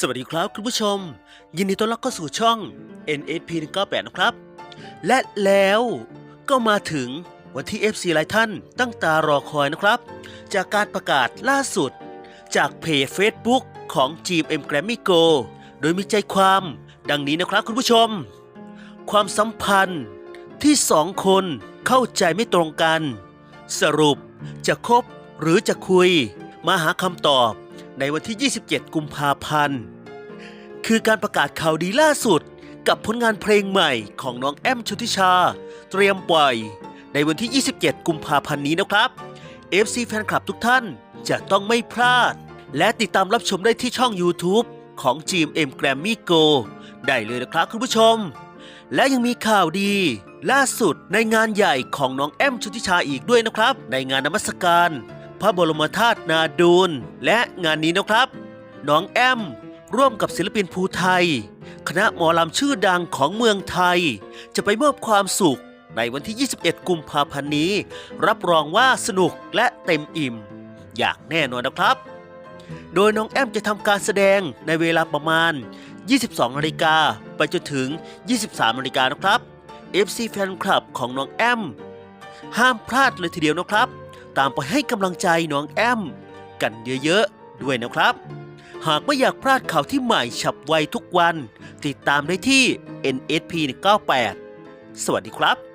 สวัสดีครับคุณผู้ชม ยินดีต้อนรับเข้าสู่ช่อง NSP 198นะครับ และแล้วก็มาถึงวันที่ FC หลายท่านตั้งตารอคอยนะครับ จากการประกาศล่าสุด จากเพจ Facebook ของ GM Grammy Go โดยมีใจความดังนี้นะครับคุณผู้ชม ความสัมพันธ์ที่สองคนเข้าใจไม่ตรงกัน สรุปจะคบหรือจะคุย มาหาคำตอบ ในวันที่ 27 กุมภาพันธ์ คือการประกาศข่าวดีล่าสุดกับผลงานเพลงใหม่ของน้องแอมชุติชา เตรียมปล่อย ในวันที่ 27 กุมภาพันธ์นี้นะครับ FC แฟนคลับทุกท่านจะต้องไม่พลาด และติดตามรับชมได้ที่ช่อง YouTube ของ GMM Grammy Go ได้เลยนะครับคุณผู้ชม และยังมีข่าวดี ล่าสุดในงานใหญ่ของน้องแอมชุติชาอีกด้วยนะครับ ในงานนมัสการ พระบรมธาตุนาดูล และงานนี้นะครับ น้องแอม ร่วมกับศิลปินภูไทย คณะหมอลำชื่อดังของเมืองไทย จะไปมอบความสุขในวันที่ 21 กุมภาพันธ์นี้ รับรองว่าสนุกและเต็มอิ่ม อย่างแน่นอนนะครับ โดยน้องแอมจะทำการแสดงในเวลาประมาณ 22นาฬิกาไปจนถึง 23นาฬิกานะครับ FC แฟนคลับของน้องแอม ห้ามพลาดเลยทีเดียวนะครับ ตามไปให้กำลังใจน้องแอม กันเยอะๆ ด้วยนะครับ หากไม่อยากพลาดข่าวที่ใหม่ฉับไวทุกวัน ติดตามได้ที่ NSP 198สวัสดีครับ